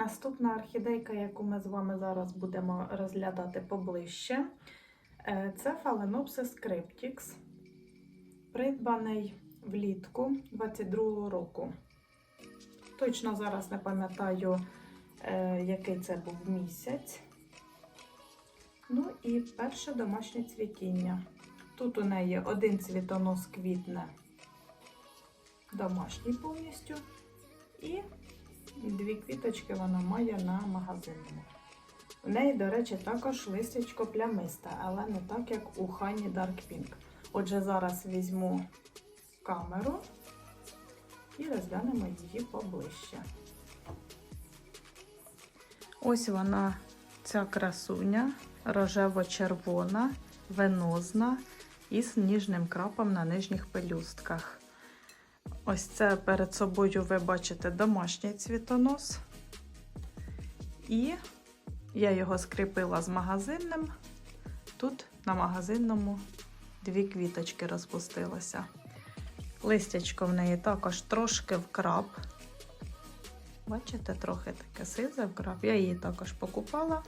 Наступна орхідейка, яку ми з вами зараз будемо розглядати поближче, е, це Phalaenopsis cryptix, придбаний влітку 22-го року. Точно зараз не пам'ятаю, е, який це був місяць. Ну і перше домашнє цвітіння. Тут у неї один цвітонос квітне домашній повністю. І дві квіточки вона має на магазинному. У неї, до речі, також листячко плямисте, але не так, як у Хані Dark Pink. Отже, зараз візьму камеру і розглянемо її поближче. Ось вона, ця красуня, рожево-червона, венозна із ніжним крапом на нижніх пелюстках. Ось це перед собою ви бачите домашній цвітонос. І я його скріпила з магазинним. Тут на магазинному дві квіточки розпустилося. Листячко в неї також трошки вкрап. Бачите, трохи таке сизе вкрап. Я її також покупала.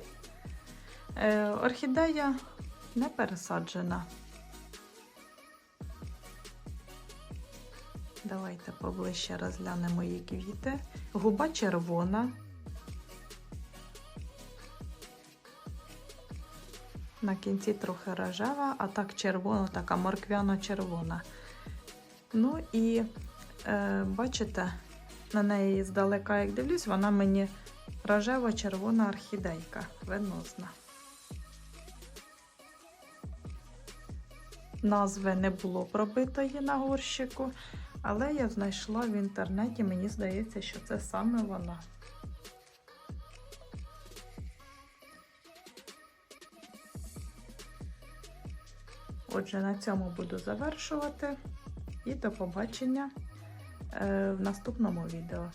Е, орхідея не пересаджена. Давайте поближче розглянемо її квіти. Губа червона. На кінці трохи рожева, а так червона, така морквяно-червона. Ну і е, бачите, на неї здалека, як дивлюсь, вона мені рожево-червона орхідейка, венозна. Назви не було пробитої на горщику. Але я знайшла в інтернеті, мені здається, що це саме вона. Отже, на цьому буду завершувати. І до побачення е, в наступному відео.